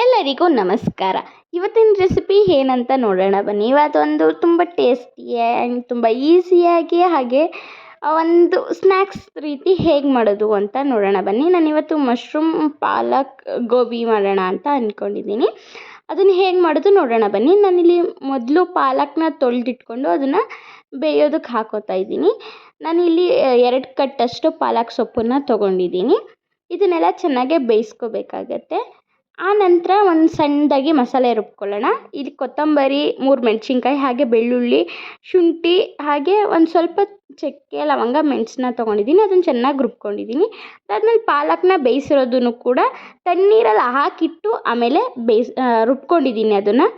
ಎಲ್ಲರಿಗೂ ನಮಸ್ಕಾರ. ಇವತ್ತಿನ ರೆಸಿಪಿ ಏನಂತ ನೋಡೋಣ ಬನ್ನಿ. ಇವತ್ತೊಂದು ತುಂಬ ಟೇಸ್ಟಿ ಆ್ಯಂಡ್ ತುಂಬ ಈಸಿಯಾಗಿ ಹಾಗೆ ಒಂದು ಸ್ನ್ಯಾಕ್ಸ್ ರೀತಿ ಹೇಗೆ ಮಾಡೋದು ಅಂತ ನೋಡೋಣ ಬನ್ನಿ. ನಾನು ಇವತ್ತು ಮಶ್ರೂಮ್ ಪಾಲಕ್, ಗೋಬಿ ಮಾಡೋಣ ಅಂತ ಅಂದ್ಕೊಂಡಿದ್ದೀನಿ ಅದನ್ನು ಹೇಗೆ ಮಾಡೋದು ನೋಡೋಣ ಬನ್ನಿ. ನಾನಿಲ್ಲಿ ಮೊದಲು ಪಾಲಕ್ನ ತೊಳೆದಿಟ್ಕೊಂಡು ಅದನ್ನು ಬೇಯೋದಕ್ಕೆ ಹಾಕೋತಾ ಇದ್ದೀನಿ. ನಾನಿಲ್ಲಿ ಎರಡು ಕಟ್ಟಷ್ಟು ಪಾಲಕ್ ಸೊಪ್ಪನ್ನು ತೊಗೊಂಡಿದ್ದೀನಿ. ಇದನ್ನೆಲ್ಲ ಚೆನ್ನಾಗೆ ಬೇಯಿಸ್ಕೋಬೇಕಾಗತ್ತೆ. ಆ ನಂತರ ಒಂದು ಸಣ್ಣದಾಗಿ ಮಸಾಲೆ ರುಬ್ಕೊಳ್ಳೋಣ. ಇಲ್ಲಿ ಕೊತ್ತಂಬರಿ, ಮೂರು ಮೆಣಸಿನ್ಕಾಯಿ, ಹಾಗೆ ಬೆಳ್ಳುಳ್ಳಿ, ಶುಂಠಿ, ಹಾಗೆ ಒಂದು ಸ್ವಲ್ಪ ಚಕ್ಕೆ, ಲವಂಗ, ಮೆಣಸನ್ನ ತೊಗೊಂಡಿದ್ದೀನಿ ಅದನ್ನು ಚೆನ್ನಾಗಿ ರುಬ್ಕೊಂಡಿದ್ದೀನಿ ಅದಾದಮೇಲೆ ಪಾಲಕ್ನ ಬೇಯಿಸಿರೋದನ್ನು ಕೂಡ ತಣ್ಣೀರಲ್ಲಿ ಹಾಕಿಟ್ಟು ಆಮೇಲೆ ಬೇಯಿಸ್ ರುಬ್ಕೊಂಡಿದ್ದೀನಿ ಅದನ್ನು.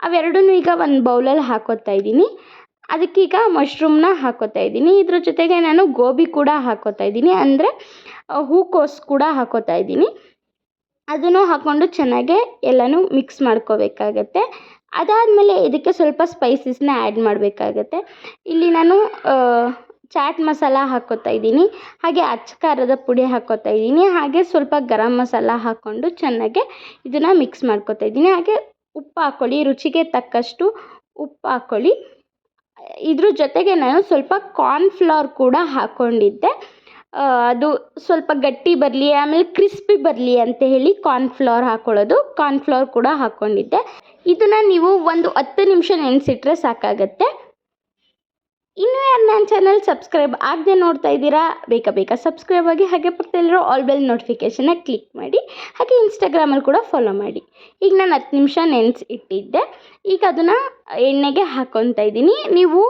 ಅವೆರಡನ್ನೂ ಈಗ ಒಂದು ಬೌಲಲ್ಲಿ ಹಾಕೋತಾ ಇದ್ದೀನಿ ಅದಕ್ಕೀಗ ಮಶ್ರೂಮ್ನ ಹಾಕೋತಾ ಇದ್ದೀನಿ ಇದ್ರ ಜೊತೆಗೆ ನಾನು ಗೋಬಿ ಕೂಡ ಹಾಕೋತಾ ಇದ್ದೀನಿ ಅಂದರೆ ಹೂಕೋಸು ಕೂಡ ಹಾಕೋತಾ ಇದ್ದೀನಿ ಅದನ್ನು ಹಾಕ್ಕೊಂಡು ಚೆನ್ನಾಗೆ ಎಲ್ಲನೂ ಮಿಕ್ಸ್ ಮಾಡ್ಕೋಬೇಕಾಗತ್ತೆ. ಅದಾದಮೇಲೆ ಇದಕ್ಕೆ ಸ್ವಲ್ಪ ಸ್ಪೈಸಸ್ನ ಆ್ಯಡ್ ಮಾಡಬೇಕಾಗತ್ತೆ. ಇಲ್ಲಿ ನಾನು ಚಾಟ್ ಮಸಾಲ ಹಾಕ್ಕೋತಾ ಇದ್ದೀನಿ. ಹಾಗೆ ಅಚ್ಚ ಖಾರದ ಪುಡಿ ಹಾಕ್ಕೋತಾ ಇದ್ದೀನಿ. ಹಾಗೆ ಸ್ವಲ್ಪ ಗರಂ ಮಸಾಲ ಹಾಕ್ಕೊಂಡು ಚೆನ್ನಾಗೆ ಇದನ್ನು ಮಿಕ್ಸ್ ಮಾಡ್ಕೋತಾ ಇದ್ದೀನಿ. ಹಾಗೆ ಉಪ್ಪು ಹಾಕ್ಕೊಳ್ಳಿ ರುಚಿಗೆ ತಕ್ಕಷ್ಟು ಉಪ್ಪು ಹಾಕ್ಕೊಳ್ಳಿ ಇದ್ರ ಜೊತೆಗೆ ನಾನು ಸ್ವಲ್ಪ ಕಾರ್ನ್ ಕಾರ್ನ್ಫ್ಲವರ್ ಕೂಡ ಹಾಕ್ಕೊಂಡಿದ್ದೆ ಅದು ಸ್ವಲ್ಪ ಗಟ್ಟಿ ಬರಲಿ, ಆಮೇಲೆ ಕ್ರಿಸ್ಪಿ ಬರಲಿ ಅಂತ ಹೇಳಿ ಕಾರ್ನ್ ಕಾರ್ನ್ಫ್ಲವರ್ ಹಾಕ್ಕೊಳ್ಳೋದು ಕಾರ್ನ್ಫ್ಲವರ್ ಕೂಡ ಹಾಕ್ಕೊಂಡಿದ್ದೆ ಇದನ್ನು ನೀವು ಒಂದು ಹತ್ತು ನಿಮಿಷ ನೆನೆಸಿಟ್ರೆ ಸಾಕಾಗತ್ತೆ. ಇನ್ನೂ ಯಾರು ನನ್ನ ಚಾನಲ್ ಸಬ್ಸ್ಕ್ರೈಬ್ ಆಗದೆ ನೋಡ್ತಾ ಇದ್ದೀರಾ, ಬೇಗ ಬೇಗ ಸಬ್ಸ್ಕ್ರೈಬ್ ಆಗಿ ಹಾಗೆ ಪಕ್ಕದಲ್ಲಿರೋ ಆಲ್ ಬೆಲ್ ನೋಟಿಫಿಕೇಷನ್ನ ಕ್ಲಿಕ್ ಮಾಡಿ, ಹಾಗೆ ಇನ್ಸ್ಟಾಗ್ರಾಮಲ್ಲಿ ಕೂಡ ಫಾಲೋ ಮಾಡಿ. ಈಗ ನಾನು ಹತ್ತು ನಿಮಿಷ ನೆನೆಸಿ ಇಟ್ಟಿದ್ದೆ ಈಗ ಅದನ್ನು ಎಣ್ಣೆಗೆ ಹಾಕ್ಕೊತಾ ಇದ್ದೀನಿ. ನೀವು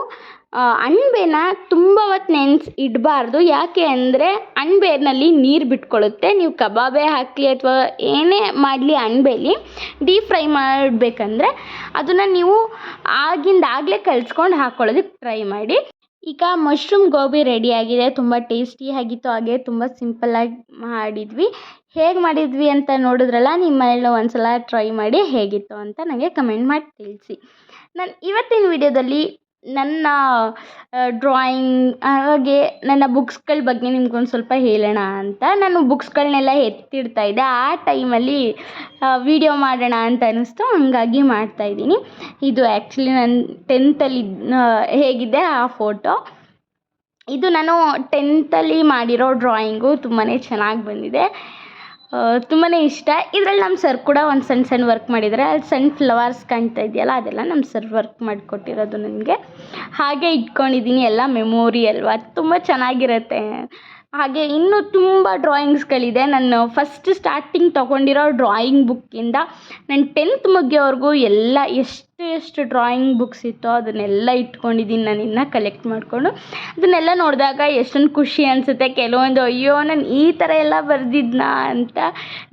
ಅಣಬೆನ ತುಂಬ ಹೊತ್ತು ನೆನೆಸಿ ಇಡಬಾರ್ದು. ಯಾಕೆ ಅಂದರೆ ಅಣಬೆನಲ್ಲಿ ನೀರು ಬಿಟ್ಕೊಳ್ಳುತ್ತೆ ನೀವು ಕಬಾಬೇ ಹಾಕಲಿ ಅಥವಾ ಏನೇ ಮಾಡಲಿ ಅಣಬೆಲಿ ಡೀಪ್ ಫ್ರೈ ಮಾಡಬೇಕಂದ್ರೆ ಅದನ್ನು ನೀವು ಆಗಿಂದಾಗಲೇ ಕಲ್ಸ್ಕೊಂಡು ಹಾಕ್ಕೊಳ್ಳೋದಕ್ಕೆ ಟ್ರೈ ಮಾಡಿ. ಈಗ ಮಶ್ರೂಮ್ ಗೋಬಿ ರೆಡಿಯಾಗಿದೆ ತುಂಬ ಟೇಸ್ಟಿಯಾಗಿತ್ತು ಹಾಗೆ ತುಂಬ ಸಿಂಪಲ್ಲಾಗಿ ಮಾಡಿದ್ವಿ. ಹೇಗೆ ಮಾಡಿದ್ವಿ ಅಂತ ನೋಡಿದ್ರಲ್ಲ ನಿಮ್ಮ ಮನೇಲಿ ಒಂದು ಸಲ ಟ್ರೈ ಮಾಡಿ ಹೇಗಿತ್ತು ಅಂತ ನನಗೆ ಕಮೆಂಟ್ ಮಾಡಿ ತಿಳಿಸಿ. ನಾನು ಇವತ್ತಿನ ವಿಡಿಯೋದಲ್ಲಿ ನನ್ನ ಡ್ರಾಯಿಂಗ್ ಹಾಗೆ ನನ್ನ ಬುಕ್ಸ್ಗಳ ಬಗ್ಗೆ ನಿಮ್ಗೊಂದು ಸ್ವಲ್ಪ ಹೇಳೋಣ ಅಂತ. ನಾನು ಬುಕ್ಸ್ಗಳನ್ನೆಲ್ಲ ಎತ್ತಿಡ್ತಾ ಇದ್ದೆ. ಆ ಟೈಮಲ್ಲಿ ವೀಡಿಯೋ ಮಾಡೋಣ ಅಂತ ಅನ್ನಿಸ್ತು. ಹಂಗಾಗಿ ಮಾಡ್ತಾಯಿದ್ದೀನಿ ಇದು ಆ್ಯಕ್ಚುಲಿ ನಾನು ಟೆಂತಲ್ಲಿ ಹೇಗಿದೆ ಆ ಫೋಟೋ ಇದು ನಾನು ಟೆಂತಲ್ಲಿ ಮಾಡಿರೋ ಡ್ರಾಯಿಂಗು ತುಂಬಾ ಚೆನ್ನಾಗಿ ಬಂದಿದೆ. ತುಂಬಾ ಇಷ್ಟ. ಇದ್ರಲ್ಲಿ ನಮ್ಮ ಸರ್ ಕೂಡ ಒಂದು ಸಣ್ಣ ಸಣ್ಣ ವರ್ಕ್ ಮಾಡಿದ್ದಾರೆ ಅಲ್ಲಿ ಸಣ್ಣ ಫ್ಲವರ್ಸ್ ಕಾಣ್ತಾ ಇದೆಯಲ್ಲ, ಅದೆಲ್ಲ ನಮ್ಮ ಸರ್ ವರ್ಕ್ ಮಾಡಿಕೊಟ್ಟಿರೋದು ನನಗೆ. ಹಾಗೆ ಇಟ್ಕೊಂಡಿದ್ದೀನಿ ಎಲ್ಲ ಮೆಮೋರಿ ಅಲ್ವಾ? ತುಂಬ ಚೆನ್ನಾಗಿರುತ್ತೆ. ಹಾಗೆ ಇನ್ನೂ ತುಂಬ ಡ್ರಾಯಿಂಗ್ಸ್ಗಳಿದೆ ನಾನು ಫಸ್ಟ್ ಸ್ಟಾರ್ಟಿಂಗ್ ತೊಗೊಂಡಿರೋ ಡ್ರಾಯಿಂಗ್ ಬುಕ್ಕಿಂದ ನಾನು ಟೆಂತ್ ಮುಗಿಯೋವರೆಗೂ ಎಲ್ಲ ಎಷ್ಟು ಎಷ್ಟು ಡ್ರಾಯಿಂಗ್ ಬುಕ್ಸ್ ಇತ್ತೋ ಅದನ್ನೆಲ್ಲ ಇಟ್ಕೊಂಡಿದ್ದೀನಿ ನಾನು ಇನ್ನೂ ಕಲೆಕ್ಟ್ ಮಾಡಿಕೊಂಡು. ಅದನ್ನೆಲ್ಲ ನೋಡಿದಾಗ ಎಷ್ಟೊಂದು ಖುಷಿ ಅನಿಸುತ್ತೆ. ಕೆಲವೊಂದು ಅಯ್ಯೋ ನಾನು ಈ ಥರ ಎಲ್ಲ ಬರೆದಿದ್ನಾ ಅಂತ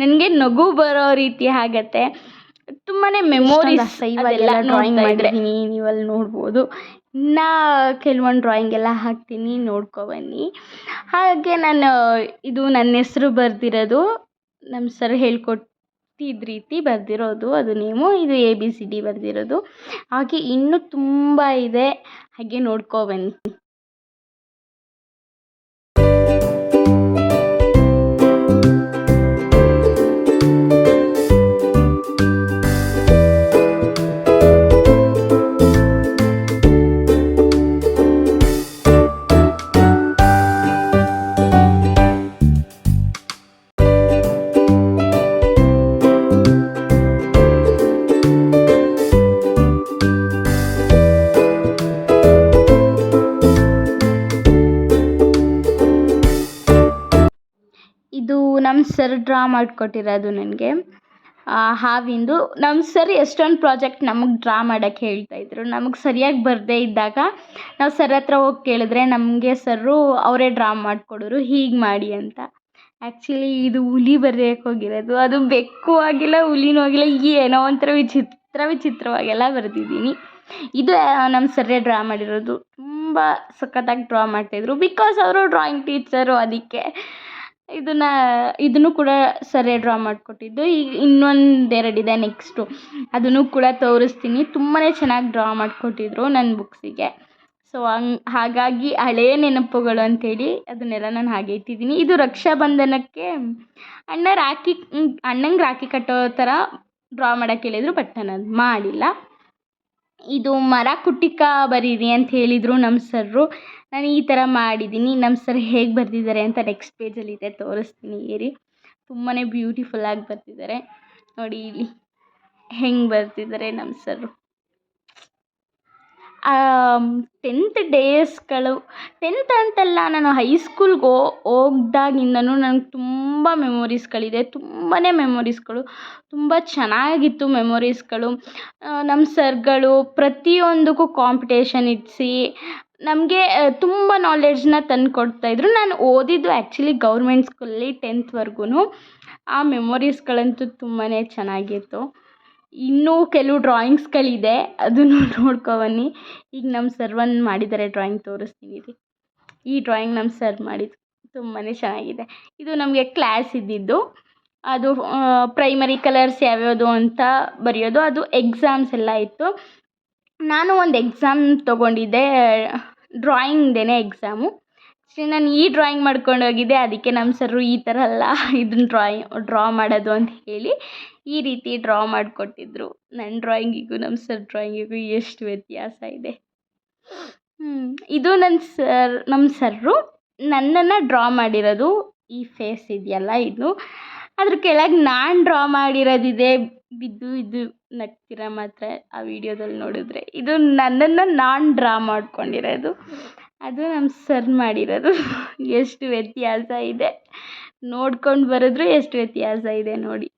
ನನಗೆ ನಗು ಬರೋ ರೀತಿ ಆಗತ್ತೆ. ತುಂಬಾ ಮೆಮೊರೀಸ್ ಡ್ರಾಯಿಂಗ್ ಮಾಡಿದ್ದೀನಿ ನೀವಲ್ಲಿ ನೋಡ್ಬೋದು. ಇನ್ನು ಕೆಲವೊಂದು ಡ್ರಾಯಿಂಗ್ ಎಲ್ಲ ಹಾಕ್ತೀನಿ, ನೋಡ್ಕೊ ಬನ್ನಿ. ಹಾಗೆ ನಾನು, ಇದು ನನ್ನ ಹೆಸ್ರು ಬರೆದಿರೋದು. ನಮ್ಮ ಸರ್ ಹೇಳ್ಕೊಟ್ಟಿದ್ದ ರೀತಿ ಬರೆದಿರೋದು. ಅದು ನೇಮು ಇದು ಎ ಬಿ ಸಿ ಡಿ ಬರೆದಿರೋದು. ಹಾಗೆ ಇನ್ನೂ ತುಂಬ ಇದೆ. ಹಾಗೆ ನೋಡ್ಕೊ ಮಾಡಿಕೊಟ್ಟಿರೋದು ನನಗೆ. ಹಾವಿಂದು. ನಮ್ಮ ಸರ್ ಎಷ್ಟೊಂದು ಪ್ರಾಜೆಕ್ಟ್ ನಮಗೆ ಡ್ರಾ ಮಾಡೋಕ್ಕೆ ಹೇಳ್ತಾಯಿದ್ರು ನಮಗೆ ಸರಿಯಾಗಿ ಬರದೇ ಇದ್ದಾಗ ನಾವು ಸರ್ ಹತ್ರ ಹೋಗಿ ಕೇಳಿದ್ರೆ ನಮಗೆ ಸರ್ರು ಅವರೇ ಡ್ರಾ ಮಾಡಿಕೊಡೋರು, ಹೀಗೆ ಮಾಡಿ ಅಂತ. ಆ್ಯಕ್ಚುಲಿ ಇದು ಹುಲಿ ಬರೆಯೋಕೆ ಹೋಗಿರೋದು. ಅದು ಬೆಕ್ಕು ಆಗಿಲ್ಲ, ಹುಲಿನೂ ಆಗಿಲ್ಲ, ಏನೋ ಒಂಥರ ವಿಚಿತ್ರ ವಿಚಿತ್ರವಾಗೆಲ್ಲ ಬರೆದಿದ್ದೀನಿ. ಇದು ನಮ್ಮ ಸರ್ರೇ ಡ್ರಾ ಮಾಡಿರೋದು. ತುಂಬ ಸಖತ್ತಾಗಿ ಡ್ರಾ ಮಾಡ್ತಾಯಿದ್ರು ಬಿಕಾಸ್ ಅವರು ಡ್ರಾಯಿಂಗ್ ಟೀಚರು ಅದಕ್ಕೆ. ಇದನ್ನು ಇದನ್ನು ಕೂಡ ಸರೇ ಡ್ರಾ ಮಾಡಿಕೊಟ್ಟಿದ್ದು. ಈಗ ಇನ್ನೊಂದು ಎರಡಿದೆ ನೆಕ್ಸ್ಟು ಅದನ್ನು ಕೂಡ ತೋರಿಸ್ತೀನಿ. ತುಂಬಾ ಚೆನ್ನಾಗಿ ಡ್ರಾ ಮಾಡಿಕೊಟ್ಟಿದ್ರು ನನ್ನ ಬುಕ್ಸಿಗೆ ಸೊ ಹಂಗ್, ಹಾಗಾಗಿ ಹಳೆಯ ನೆನಪುಗಳು ಅಂತೇಳಿ ಅದನ್ನೆಲ್ಲ ನಾನು ಹಾಗೆ ಇಟ್ಟಿದ್ದೀನಿ. ಇದು ರಕ್ಷಾಬಂಧನಕ್ಕೆ ಅಣ್ಣ ರಾಖಿ ಅಣ್ಣಂಗೆ ರಾಖಿ ಕಟ್ಟೋ ಥರ ಡ್ರಾ ಮಾಡಕ್ಕೆ ಹೇಳಿದ್ರು ಬಟ್ ನಾನು ಅದು ಮಾಡಿಲ್ಲ. ಇದು ಮರ ಕುಟ್ಟಿಕ ಬರೀರಿ ಅಂತ ಹೇಳಿದರು ನಮ್ಮ ಸರ್ರು. ನಾನು ಈ ಥರ ಮಾಡಿದ್ದೀನಿ ನಮ್ಮ ಸರ್ ಹೇಗೆ ಬರೆದಿದ್ದಾರೆ ಅಂತ ನೆಕ್ಸ್ಟ್ ಪೇಜಲ್ಲಿದೆ ತೋರಿಸ್ತೀನಿ ಏರಿ. ತುಂಬಾ ಬ್ಯೂಟಿಫುಲ್ಲಾಗಿ ಬರೆದಿದ್ದಾರೆ. ನೋಡಿ ಇಲ್ಲಿ ಹೆಂಗೆ ಬರ್ತಿದ್ದಾರೆ ನಮ್ಮ ಸರ್ರು. ಟೆಂತ್ ಡೇಸ್ಗಳು ಟೆಂತ್ ಅಂತಲ್ಲ ನಾನು ಹೈಸ್ಕೂಲ್ಗೆ ಹೋಗ್ದಾಗಿಂದನೂ ನಂಗೆ ತುಂಬ ಮೆಮೊರೀಸ್ಗಳಿದೆ ತುಂಬಾ ಮೆಮೊರೀಸ್ಗಳು ತುಂಬ ಚೆನ್ನಾಗಿತ್ತು ಮೆಮೊರೀಸ್ಗಳು ನಮ್ಮ ಸರ್ಗಳು ಪ್ರತಿಯೊಂದಕ್ಕೂ ಕಾಂಪಿಟೇಷನ್ ಇಡಿಸಿ, ನಮಗೆ ತುಂಬ ನಾಲೆಡ್ಜ್ನ ತಂದು ಕೊಡ್ತಾಯಿದ್ರು ನಾನು ಓದಿದ್ದು ಆ್ಯಕ್ಚುಲಿ ಗೌರ್ಮೆಂಟ್ ಸ್ಕೂಲಲ್ಲಿ ಟೆಂತ್ವರ್ಗೂ ಆ ಮೆಮೊರೀಸ್ಗಳಂತೂ ತುಂಬಾ ಚೆನ್ನಾಗಿತ್ತು. ಇನ್ನೂ ಕೆಲವು ಡ್ರಾಯಿಂಗ್ಸ್ಗಳಿದೆ ಅದನ್ನು ನೋಡ್ಕೊ ಬನ್ನಿ. ಈಗ ನಮ್ಮ ಸರ್ ಒಂದು ಮಾಡಿದ್ದಾರೆ ಡ್ರಾಯಿಂಗ್ ತೋರಿಸ್ತೀನಿ ಇರಿ ಈ ಡ್ರಾಯಿಂಗ್ ನಮ್ಮ ಸರ್ ಮಾಡಿದ್ದು ತುಂಬಾ ಚೆನ್ನಾಗಿದೆ. ಇದು ನಮಗೆ ಕ್ಲಾಸ್ ಇದ್ದಿದ್ದು. ಅದು ಪ್ರೈಮರಿ ಕಲರ್ಸ್ ಯಾವ್ಯಾವುದು ಅಂತ ಬರೆಯೋದು. ಅದು ಎಕ್ಸಾಮ್ಸ್ ಎಲ್ಲ ಇತ್ತು. ನಾನು ಒಂದು ಎಕ್ಸಾಮ್ ತೊಗೊಂಡಿದ್ದೆ ಡ್ರಾಯಿಂಗ್ದೇನೆ ಎಕ್ಸಾಮು ಆ್ಯಕ್ಚುಲಿ ನಾನು ಈ ಡ್ರಾಯಿಂಗ್ ಮಾಡ್ಕೊಂಡು ಹೋಗಿದ್ದೆ. ಅದಕ್ಕೆ ನಮ್ಮ ಸರ್ರು ಈ ಥರ ಅಲ್ಲ ಇದನ್ನ ಡ್ರಾಯಿ ಡ್ರಾ ಮಾಡೋದು ಅಂತ ಹೇಳಿ ಈ ರೀತಿ ಡ್ರಾ ಮಾಡಿಕೊಟ್ಟಿದ್ರು. ನನ್ನ ಡ್ರಾಯಿಂಗಿಗೂ ನಮ್ಮ ಸರ್ ಡ್ರಾಯಿಂಗಿಗೂ ಎಷ್ಟು ವ್ಯತ್ಯಾಸ ಇದೆ. ಇದು ನನ್ನ ಸರ್ ನಮ್ಮ ಸರ್ರು ನನ್ನನ್ನು ಡ್ರಾ ಮಾಡಿರೋದು. ಈ ಫೇಸ್ ಇದೆಯಲ್ಲ ಇದು. ಅದ್ರ ಕೆಳಗೆ ನಾನು ಡ್ರಾ ಮಾಡಿರೋದಿದೆ. ಬಿದ್ದು, ಇದು ನಗ್ತಿರ ಮಾತ್ರ ಆ ವಿಡಿಯೋದಲ್ಲಿ ನೋಡಿದ್ರೆ. ಇದು ನನ್ನನ್ನು ನಾನು ಡ್ರಾ ಮಾಡ್ಕೊಂಡಿರೋದು. ಅದು ನಮ್ಮ ಸರ್ ಮಾಡಿರೋದು. ಎಷ್ಟು ವ್ಯತ್ಯಾಸ ಇದೆ. ನೋಡ್ಕೊಂಡು ಬರೆದ್ರು ಎಷ್ಟು ವ್ಯತ್ಯಾಸ ಇದೆ ನೋಡಿ.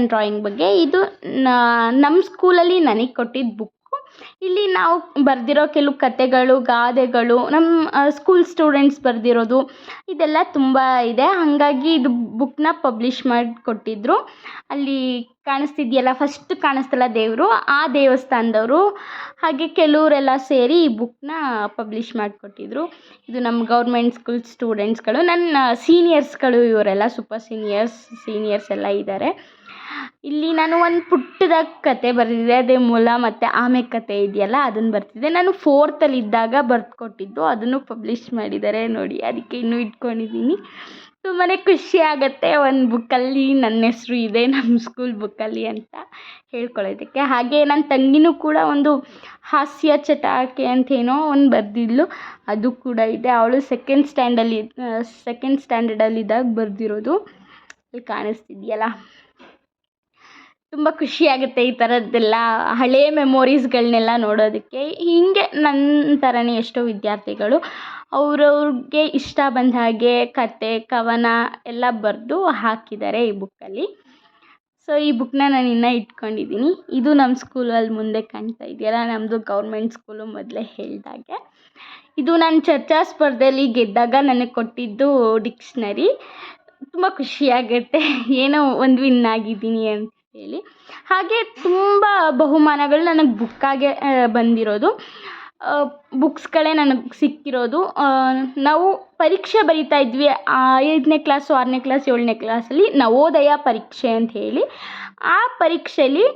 ನನ್ನ ಡ್ರಾಯಿಂಗ್ ಬಗ್ಗೆ. ಇದು ನಮ್ಮ ಸ್ಕೂಲಲ್ಲಿ ನನಗೆ ಕೊಟ್ಟಿದ್ದ ಬುಕ್ಕು ಇಲ್ಲಿ ನಾವು ಬರೆದಿರೋ ಕೆಲವು ಕಥೆಗಳು ಗಾದೆಗಳು ನಮ್ಮ ಸ್ಕೂಲ್ ಸ್ಟೂಡೆಂಟ್ಸ್ ಬರೆದಿರೋದು, ಇದೆಲ್ಲ ತುಂಬ ಇದೆ. ಹಾಗಾಗಿ ಇದು ಬುಕ್ನ ಪಬ್ಲಿಷ್ ಮಾಡಿ ಕೊಟ್ಟಿದ್ದರು ಅಲ್ಲಿ ಕಾಣಿಸ್ತಿದೆಯಲ್ಲ ಫಸ್ಟ್ ಕಾಣಿಸ್ತಲ್ಲ ದೇವರು, ಆ ದೇವಸ್ಥಾನದವರು. ಹಾಗೆ ಕೆಲವರೆಲ್ಲ ಸೇರಿ ಈ ಬುಕ್ನ ಪಬ್ಲಿಷ್ ಮಾಡಿಕೊಟ್ಟಿದ್ರು ಇದು ನಮ್ಮ ಗೌರ್ಮೆಂಟ್ ಸ್ಕೂಲ್ ಸ್ಟೂಡೆಂಟ್ಸ್ಗಳು ನನ್ನ ಸೀನಿಯರ್ಸ್ಗಳು ಇವರೆಲ್ಲ ಸೂಪರ್ ಸೀನಿಯರ್ಸ್ ಸೀನಿಯರ್ಸ್ ಎಲ್ಲ ಇದ್ದಾರೆ ಇಲ್ಲಿ ನಾನು ಒಂದು ಪುಟ್ಟದಾಗಿ ಕತೆ ಬರೆದಿದ್ದೆ ಅದೇ ಮೊಲ ಮತ್ತು ಆಮೆ ಕತೆ ಇದೆಯಲ್ಲ ಅದನ್ನು ಬರೆದಿದ್ದೆ ನಾನು ಫೋರ್ತಲ್ಲಿ ಇದ್ದಾಗ ಬರ್ದು ಕೊಟ್ಟಿದ್ದು ಅದನ್ನು ಪಬ್ಲಿಷ್ ಮಾಡಿದ್ದಾರೆ ನೋಡಿ, ಅದಕ್ಕೆ ಇನ್ನೂ ಇಟ್ಕೊಂಡಿದ್ದೀನಿ. ತುಂಬಾ ಖುಷಿ ಆಗುತ್ತೆ, ಒಂದು ಬುಕ್ಕಲ್ಲಿ ನನ್ನ ಹೆಸರು ಇದೆ ನಮ್ಮ ಸ್ಕೂಲ್ ಬುಕ್ಕಲ್ಲಿ ಅಂತ ಹೇಳ್ಕೊಳ್ಳೋದಕ್ಕೆ. ಹಾಗೆ ನನ್ನ ತಂಗಿನೂ ಕೂಡ ಒಂದು ಹಾಸ್ಯ ಚಟಾಕೆ ಅಂತೇನೋ ಒಂದು ಬರೆದಿದ್ಲು, ಅದು ಕೂಡ ಇದೆ. ಅವಳು ಸೆಕೆಂಡ್ ಸ್ಟ್ಯಾಂಡಲ್ಲಿ ಸೆಕೆಂಡ್ ಸ್ಟ್ಯಾಂಡರ್ಡಲ್ಲಿದ್ದಾಗ ಬರೆದಿರೋದು ಇಲ್ಲಿ ಕಾಣಿಸ್ತಿದೆಯಲ್ಲ. ತುಂಬ ಖುಷಿ ಆಗುತ್ತೆ ಈ ಥರದ್ದೆಲ್ಲ ಹಳೆಯ ಮೆಮೊರೀಸ್ಗಳನ್ನೆಲ್ಲ ನೋಡೋದಕ್ಕೆ. ಹೀಗೆ ನನ್ನ ಥರನೇ ಎಷ್ಟೋ ವಿದ್ಯಾರ್ಥಿಗಳು ಅವ್ರವ್ರಿಗೆ ಇಷ್ಟ ಬಂದ ಹಾಗೆ ಕತೆ, ಕವನ ಎಲ್ಲ ಬರೆದು ಹಾಕಿದ್ದಾರೆ ಈ ಬುಕ್ಕಲ್ಲಿ. ಸೊ, ಈ ಬುಕ್ಕನ್ನ ನಾನು ಇನ್ನೂ ಇಟ್ಕೊಂಡಿದ್ದೀನಿ. ಇದು ನಮ್ಮ ಸ್ಕೂಲಲ್ಲಿ ಮುಂದೆ ಕಾಣ್ತಾ ಇದೆಯಲ್ಲ ನಮ್ಮದು ಗೌರ್ಮೆಂಟ್ ಸ್ಕೂಲು ಮೊದಲೇ ಹೇಳಿದಾಗೆ. ಇದು ನಾನು ಚರ್ಚಾ ಸ್ಪರ್ಧೆಯಲ್ಲಿ ಗೆದ್ದಾಗ ನನಗೆ ಕೊಟ್ಟಿದ್ದು ಡಿಕ್ಷ್ನರಿ. ತುಂಬ ಖುಷಿಯಾಗುತ್ತೆ. ಏನೋ ಒಂದು ವಿನ್ ಆಗಿದ್ದೀನಿ ಅಂತ. ಹೇಳಿ ಹಾಗೆ ತುಂಬ ಬಹುಮಾನಗಳು ನನಗೆ ಬುಕ್ಕಾಗೆ ಬಂದಿರೋದು. ಬುಕ್ಸ್ಗಳೇ ನನಗೆ ಸಿಕ್ಕಿರೋದು. ನಾವು ಪರೀಕ್ಷೆ ಬರಿತಾ ಇದ್ವಿ. ಐದನೇ ಕ್ಲಾಸು ಆರನೇ ಕ್ಲಾಸ್ ಏಳನೇ ಕ್ಲಾಸಲ್ಲಿ ನವೋದಯ ಪರೀಕ್ಷೆ ಅಂತ ಹೇಳಿ. ಆ ಪರೀಕ್ಷೆಯಲ್ಲಿ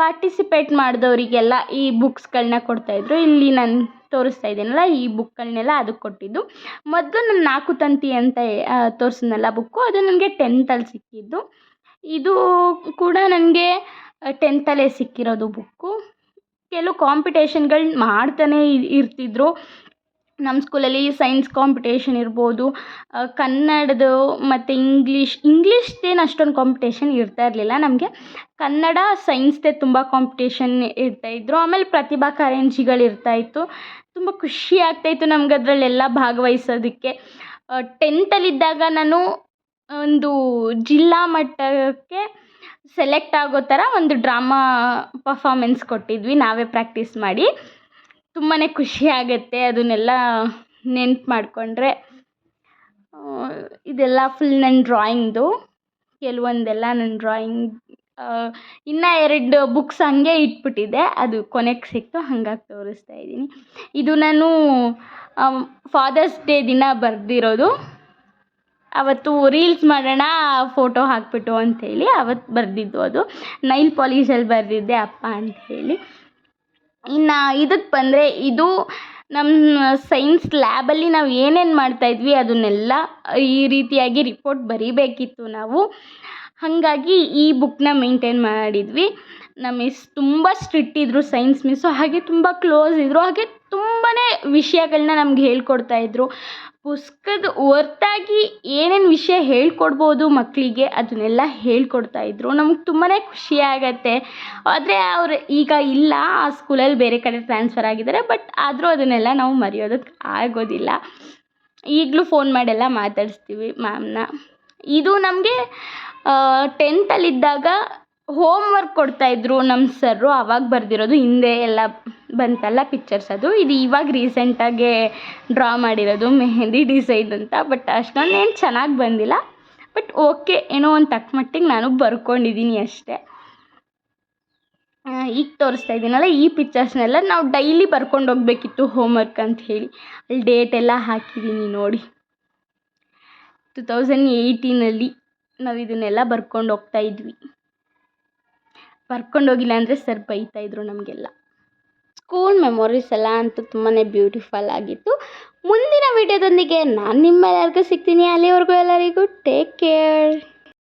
ಪಾರ್ಟಿಸಿಪೇಟ್ ಮಾಡಿದವರಿಗೆಲ್ಲ ಈ ಬುಕ್ಸ್ಗಳನ್ನ ಕೊಡ್ತಾಯಿದ್ರು ಇಲ್ಲಿ ನಾನು ತೋರಿಸ್ತಾ ಇದ್ದೀನಲ್ಲ, ಈ ಬುಕ್ಗಳನ್ನೆಲ್ಲ ಅದಕ್ಕೆ ಕೊಟ್ಟಿದ್ದು. ಮೊದಲು ನಾನು ನಾಲ್ಕು ತಂತಿ ಅಂತ ತೋರಿಸಿದ್ನಲ್ಲ ಬುಕ್ಕು ಅದು ನನಗೆ ಟೆಂತಲ್ಲಿ ಸಿಕ್ಕಿದ್ದು. ಇದು ಕೂಡ ನನಗೆ ಟೆಂತಲ್ಲೇ ಸಿಕ್ಕಿರೋದು ಬುಕ್ಕು. ಕೆಲವು ಕಾಂಪಿಟೇಷನ್ಗಳು ಮಾಡ್ತಾನೇ ಇರ್ತಿದ್ದರು ನಮ್ಮ ಸ್ಕೂಲಲ್ಲಿ ಸೈನ್ಸ್ ಕಾಂಪಿಟೇಷನ್ ಇರ್ಬೋದು ಕನ್ನಡದ್ದು ಮತ್ತು ಇಂಗ್ಲೀಷ್, ಇಂಗ್ಲೀಷ್ದೇನು ಅಷ್ಟೊಂದು ಕಾಂಪಿಟೇಷನ್ ಇರ್ತಾ ಇರಲಿಲ್ಲ ನಮಗೆ. ಕನ್ನಡ, ಸೈನ್ಸ್ದೇ ತುಂಬ ಕಾಂಪಿಟೇಷನ್ ಇರ್ತಾಯಿದ್ರು ಆಮೇಲೆ ಪ್ರತಿಭಾ ಕಾರಂಜಿಗಳು ಇರ್ತಾಯಿತ್ತು ತುಂಬ ಖುಷಿ ಆಗ್ತಾಯಿತ್ತು ನಮ್ಗೆ ಅದರಲ್ಲೆಲ್ಲ ಭಾಗವಹಿಸೋದಕ್ಕೆ. ಟೆಂತಲ್ಲಿದ್ದಾಗ ನಾನು ಒಂದು ಜಿಲ್ಲಾ ಮಟ್ಟಕ್ಕೆ ಸೆಲೆಕ್ಟ್ ಆಗೋ ಥರ ಒಂದು ಡ್ರಾಮಾ ಪಫಾಮೆನ್ಸ್ ಕೊಟ್ಟಿದ್ವಿ, ನಾವೇ ಪ್ರಾಕ್ಟೀಸ್ ಮಾಡಿ. ತುಂಬಾ ಖುಷಿ ಆಗುತ್ತೆ ಅದನ್ನೆಲ್ಲ ನೆನ್ಪು ಮಾಡಿಕೊಂಡ್ರೆ. ಇದೆಲ್ಲ ಫುಲ್ ನನ್ನ ಡ್ರಾಯಿಂಗ್ದು ಕೆಲವೊಂದೆಲ್ಲ ನನ್ನ ಡ್ರಾಯಿಂಗ್ ಇನ್ನು ಎರಡು ಬುಕ್ಸ್ ಹಂಗೆ ಇಟ್ಬಿಟ್ಟಿದ್ದೆ ಅದು ಕೊನೆಗೆ ಸಿಕ್ತು, ಹಂಗಾಗಿ ತೋರಿಸ್ತಾ ಇದ್ದೀನಿ. ಇದು ನಾನು ಫಾದರ್ಸ್ ಡೇ ದಿನ ಬರೆದಿರೋದು. ಅವತ್ತು ರೀಲ್ಸ್ ಮಾಡೋಣ ಫೋಟೋ ಹಾಕಿಬಿಟ್ಟು ಅಂಥೇಳಿ ಅವತ್ತು ಬರೆದಿದ್ದು ಅದು. ನೈಲ್ ಪಾಲಿಶಲ್ಲಿ ಬರೆದಿದ್ದೆ ಅಪ್ಪ ಅಂತ ಇನ್ನು ಇದಕ್ಕೆ ಬಂದರೆ ಇದು ನಮ್ಮ ಸೈನ್ಸ್ ಲ್ಯಾಬಲ್ಲಿ ನಾವು ಏನೇನು ಮಾಡ್ತಾಯಿದ್ವಿ ಅದನ್ನೆಲ್ಲ ಈ ರೀತಿಯಾಗಿ ರಿಪೋರ್ಟ್ ಬರೀಬೇಕಿತ್ತು ನಾವು. ಹಾಗಾಗಿ ಈ ಬುಕ್ನ ಮೇಂಟೈನ್ ಮಾಡಿದ್ವಿ. ನಮ್ಮ ಮಿಸ್ ತುಂಬ ಸ್ಟ್ರಿಕ್ಟ್ ಇದ್ದರು ಸೈನ್ಸ್ ಮಿಸ್ಸು ಹಾಗೆ ತುಂಬ ಕ್ಲೋಸ್ ಇದ್ದರು ಹಾಗೆ ತುಂಬಾ ವಿಷಯಗಳನ್ನ ನಮ್ಗೆ ಹೇಳ್ಕೊಡ್ತಾ ಇದ್ದರು ಪುಸ್ತಕದ ಹೊರ್ತಾಗಿ ಏನೇನು ವಿಷಯ ಹೇಳ್ಕೊಡ್ಬೋದು ಮಕ್ಕಳಿಗೆ ಅದನ್ನೆಲ್ಲ ಹೇಳ್ಕೊಡ್ತಾ ಇದ್ದರು ನಮ್ಗೆ ತುಂಬಾ ಖುಷಿ ಆಗುತ್ತೆ. ಆದರೆ ಅವ್ರು ಈಗ ಇಲ್ಲ, ಆ ಸ್ಕೂಲಲ್ಲಿ ಬೇರೆ ಕಡೆ ಟ್ರಾನ್ಸ್ಫರ್ ಆಗಿದ್ದಾರೆ ಬಟ್ ಆದರೂ ಅದನ್ನೆಲ್ಲ ನಾವು ಮರೆಯೋದಕ್ಕೆ ಆಗೋದಿಲ್ಲ. ಈಗಲೂ ಫೋನ್ ಮಾಡೆಲ್ಲ ಮಾತಾಡಿಸ್ತೀವಿ ಮ್ಯಾಮ್ನ ಇದು ನಮಗೆ ಟೆಂತಲ್ಲಿದ್ದಾಗ ಹೋಮ್ ವರ್ಕ್ ಕೊಡ್ತಾಯಿದ್ರು ನಮ್ಮ ಸರ್ರು ಆವಾಗ ಬರೆದಿರೋದು ಹಿಂದೆ ಎಲ್ಲ ಬಂತಲ್ಲ ಪಿಕ್ಚರ್ಸ್ ಅದು. ಇದು ಇವಾಗ ರೀಸೆಂಟಾಗೆ ಡ್ರಾ ಮಾಡಿರೋದು, ಮೆಹಂದಿ ಡಿಸೈನ್ ಅಂತ. ಬಟ್ ಅಷ್ಟೊಂದೇನು ಚೆನ್ನಾಗಿ ಬಂದಿಲ್ಲ. ಬಟ್ ಓಕೆ ಏನೋ ಒಂದು ತಕ್ಕ ಮಟ್ಟಿಗೆ ನಾನು ಬರ್ಕೊಂಡಿದ್ದೀನಿ ಅಷ್ಟೇ. ಈಗ ತೋರಿಸ್ತಾ ಇದ್ದೀನಲ್ಲ ಈ ಪಿಕ್ಚರ್ಸ್ನೆಲ್ಲ ನಾವು ಡೈಲಿ ಬರ್ಕೊಂಡು ಹೋಗ್ಬೇಕಿತ್ತು ಹೋಮ್ವರ್ಕ್ ಅಂತ ಹೇಳಿ. ಅಲ್ಲಿ ಡೇಟ್ ಎಲ್ಲ ಹಾಕಿದ್ದೀನಿ ನೋಡಿ. ಟು ತೌಸಂಡ್ ಏಯ್ಟೀನಲ್ಲಿ ನಾವು ಇದನ್ನೆಲ್ಲ ಬರ್ಕೊಂಡು ಹೋಗ್ತಾ ಇದ್ವಿ. ಬರ್ಕೊಂಡು ಹೋಗಿಲ್ಲ ಅಂದರೆ ಸರ್ ಬೈತಾಯಿದ್ರು ನಮಗೆಲ್ಲ. ಸ್ಕೂಲ್ ಮೆಮೊರೀಸ್ ಎಲ್ಲ ಅಂತೂ ತುಂಬಾ ಬ್ಯೂಟಿಫುಲ್ ಆಗಿತ್ತು. ಮುಂದಿನ ವಿಡಿಯೋದೊಂದಿಗೆ ನಾನು ನಿಮ್ಮೆಲ್ಲರಿಗೂ ಸಿಗ್ತೀನಿ. ಅಲ್ಲಿವರೆಗೂ ಎಲ್ಲರಿಗೂ ಟೇಕ್ ಕೇರ್